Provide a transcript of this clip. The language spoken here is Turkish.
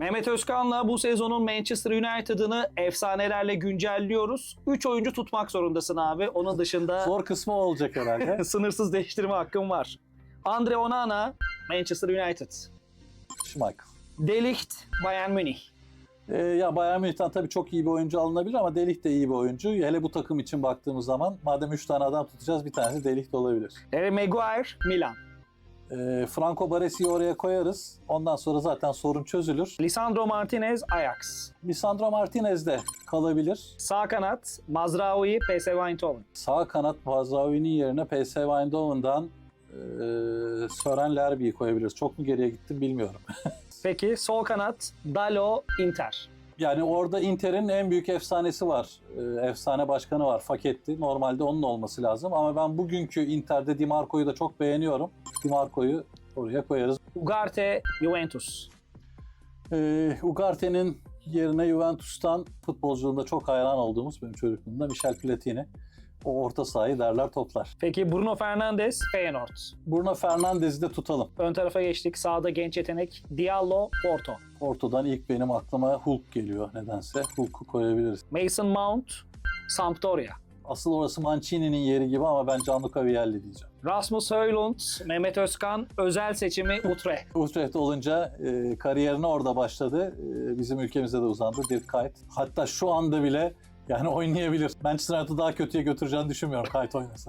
Mehmet Özkan'la bu sezonun Manchester United'ını efsanelerle güncelliyoruz. 3 oyuncu tutmak zorundasın abi. Onun dışında Zor kısmı olacak herhalde. sınırsız değiştirme hakkın var. Andre Onana, Manchester United. Schmeichel. Delikt, Bayern Münih. Ee, ya Bayern Münih'ten tabii çok iyi bir oyuncu alınabilir ama Delik de iyi bir oyuncu. Hele bu takım için baktığımız zaman madem 3 tane adam tutacağız bir tanesi Delik de olabilir. Harry Maguire, Milan. Ee, Franco Baresi'yi oraya koyarız. Ondan sonra zaten sorun çözülür. Lisandro Martinez, Ajax. Lisandro Martinez de kalabilir. Sağ kanat, Mazraoui, PSV Eindhoven. Sağ kanat Bazraoui yerine PSV Eindhoven'dan e, Sören Lerby'yi koyabiliriz. Çok mu geriye gittim bilmiyorum. Peki sol kanat, Dalo, Inter. Yani orada Inter'in en büyük efsanesi var. Ee, efsane başkanı var. Faketti. Normalde onun olması lazım. Ama ben bugünkü Inter'de Di Marco'yu da çok beğeniyorum. Di Marco'yu oraya koyarız. Ugarte, Juventus. Ee, Ugarte'nin yerine Juventus'tan futbolculuğunda çok hayran olduğumuz benim çocukluğumda Michel Platini. O orta sahayı derler toplar. Peki Bruno Fernandes, Feyenoord. Bruno Fernandes'i de tutalım. Ön tarafa geçtik. Sağda genç yetenek, Diallo, Porto. Ortadan ilk benim aklıma Hulk geliyor nedense. Hulk'u koyabiliriz. Mason Mount, Sampdoria. Asıl orası Mancini'nin yeri gibi ama ben Gianluca Vialli diyeceğim. Rasmus Højlund, Mehmet Özkan, özel seçimi Utrecht. Utrecht olunca e, kariyerine orada başladı. E, bizim ülkemize de uzandı Dirk Kuyt. Hatta şu anda bile yani oynayabilir. Manchester United'ı daha kötüye götüreceğini düşünmüyorum Kuyt oynasa.